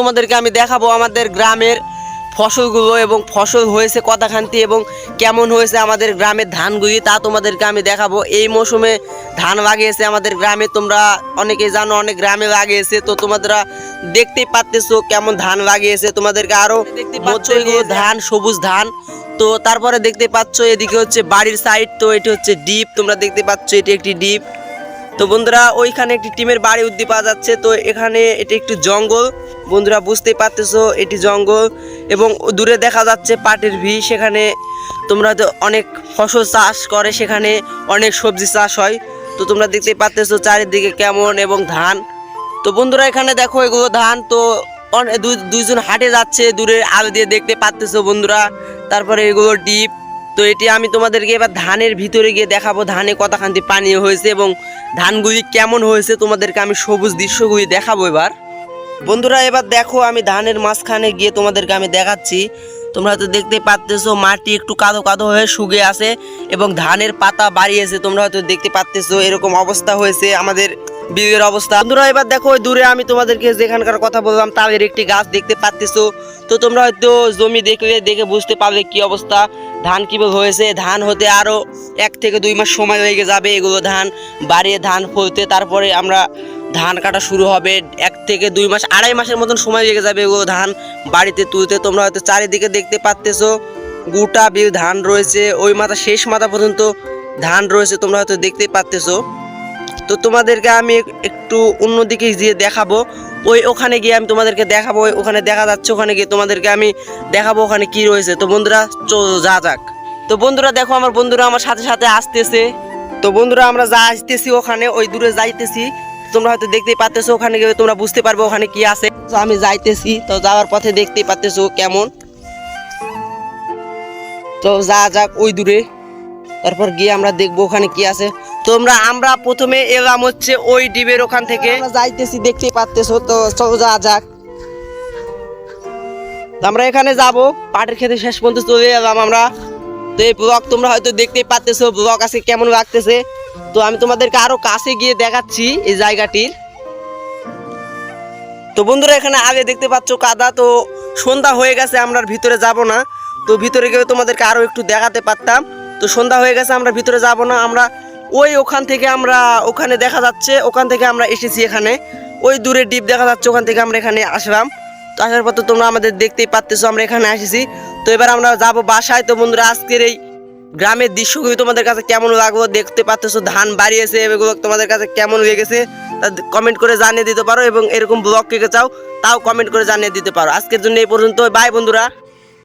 তোমাদেরকে আমি দেখাবো আমাদের গ্রামের ফসলগুলো এবং ফসল হয়েছে কতখান্তি এবং কেমন হয়েছে আমাদের গ্রামের ধানগুলি তা তোমাদেরকে আমি দেখাবো। এই মৌসুমে ধান লাগিয়েছে আমাদের গ্রামে তোমরা অনেকে জানো অনেক গ্রামে লাগিয়েছে তো তোমরা দেখতেই পাচ্তেছো কেমন ধান লাগিয়েছে। তোমাদেরকে আরও দেখতে পাচ্ছ ধান সবুজ ধান। তো তারপরে দেখতে পাচ্ছ এদিকে হচ্ছে বাড়ির সাইড তো এটি হচ্ছে ডিপ তোমরা দেখতে পাচ্ছ এটি একটি ডিপ। তো বন্ধুরা, ওইখানে একটি টিমের বাড়ি উদ্দি পাওয়া যাচ্ছে। তো এখানে এটি একটু জঙ্গল। বন্ধুরা, বুঝতেই পারতেছো, এটি জঙ্গল এবং দূরে দেখা যাচ্ছে পাটের ভি সেখানে তোমরা তো অনেক ফসল চাষ করে, সেখানে অনেক সবজি চাষ হয়। তো তোমরা দেখতেই পারতেছো চারিদিকে কেমন এবং ধান। তো বন্ধুরা, এখানে দেখো এগুলো ধান। তো দুইজন হাটে যাচ্ছে, দূরে আলো দিয়ে দেখতে পারতেছো বন্ধুরা। তারপরে এগুলো ডিপ। তো এটি আমি তোমাদেরকে এবার ধানের ভিতরে গিয়ে দেখাবো। ধানে কতখান্তি পানি হয়েছে এবং ধানগুলি কেমন হয়েছে তোমাদেরকে আমি সবুজ দৃশ্যগুলি দেখাবো এবার। বন্ধুরা, এবার দেখো আমি ধানের মাঝখানে গিয়ে তোমাদেরকে আমি দেখাচ্ছি। তোমরা হয়তো দেখতে পাচ্তেছো মাটি একটু কাদো কাদো হয়ে শুকিয়ে আছে এবং ধানের পাতা বাড়িয়েছে। তোমরা হয়তো দেখতে পাচ্তেছো এরকম অবস্থা হয়েছে আমাদের বিয়ের অবস্থা। বন্ধুরা, এবার দেখো দূরে আমি তোমাদেরকে যেখানকার কথা বললাম, তাদের একটি গাছ দেখতে পাচ্তেছো। তো তোমরা হয়তো জমি দেখলে, দেখে বুঝতে পারবে কি অবস্থা। ধান কীভাবে হয়েছে? ধান হতে আরও এক থেকে দুই মাস সময় লেগে যাবে এগুলো ধান। বাড়িয়ে ধান ফলতে, তারপরে আমরা ধান কাটা শুরু হবে। এক থেকে দুই মাস, আড়াই মাসের মতন সময় লেগে যাবে এগুলো ধান বাড়িতে তুলতে। তোমরা হয়তো চারিদিকে দেখতে পাচ্তেছো, গোটা বিল ধান রয়েছে। ওই মাথা শেষ মাথা পর্যন্ত ধান রয়েছে, তোমরা হয়তো দেখতে পাচ্তেছো। তো তোমাদেরকে আমি এক- একটু অন্যদিকে গিয়ে দেখাবো। ওই ওখানে গিয়ে আমি তোমাদেরকে দেখাবো ওখানে দেখা যাচ্ছে, ওখানে গিয়ে তোমাদেরকে আমি দেখাবো ওখানে কি রয়েছে। তো বন্ধুরা যা যাক। তো বন্ধুরা, দেখো আমার বন্ধুরা আমার সাথে সাথে আসতেছে। তো বন্ধুরা, আমরা যা আসতেছি ওখানে, ওই দূরে যাইতেছি। তোমরা হয়তো দেখতেই পাচ্তেছো ওখানে গিয়ে তোমরা বুঝতে পারবে ওখানে কি আছে। তো আমি যাইতেছি, তো যাওয়ার পথে দেখতেই পাচ্তেছো কেমন। তো যা যাক ওই দূরে। তারপর গিয়ে আমরা দেখব ওখানে কি আছে। তোমরা আমরা প্রথমে এলাম হচ্ছে ওই ডিবের ওখান থেকে। যাইতেছি দেখতে পাচ্তেছো তো চলো যা যাক। আমরা এখানে যাব পাটের খেতে শেষ পর্যন্ত চলে এলাম আমরা। তো এই ব্লগ তোমরা হয়তো দেখতেই পাচ্তেছো ব্লগ আছে কেমন লাগতেছে। তো আমি তোমাদেরকে আরও কাছে গিয়ে দেখাচ্ছি এই জায়গাটির। তো বন্ধুরা এখানে আগে দেখতে পাচ্ছ কাদা। তো সন্ধ্যা হয়ে গেছে আমরা ভিতরে যাব না। তো ভিতরে গিয়ে তোমাদেরকে আরও একটু দেখাতে পারতাম। তো সন্ধ্যা হয়ে গেছে আমরা ভিতরে যাব না। আমরা ওই ওখান থেকে আমরা ওখানে দেখা যাচ্ছে, ওখান থেকে আমরা এসেছি এখানে। ওই দূরে ডিপ দেখা যাচ্ছে, ওখান থেকে আমরা এখানে আসলাম। তো আসার পর তো তোমরা আমাদের দেখতেই পাচ্তেছো আমরা এখানে এসেছি তো এবার আমরা যাব বাসায়। তো বন্ধুরা, আজকের এই গ্রামের দৃশ্যগুলি তোমাদের কাছে কেমন লাগল দেখতে পাচ্তেছো ধান বাড়িয়েছে, এগুলো তোমাদের কাছে কেমন লেগেছে? তা কমেন্ট করে জানিয়ে দিতে পারো এবং এরকম ব্লগ কে চাও, তাও কমেন্ট করে জানিয়ে দিতে পারো। আজকের জন্য এই পর্যন্ত বাই বন্ধুরা।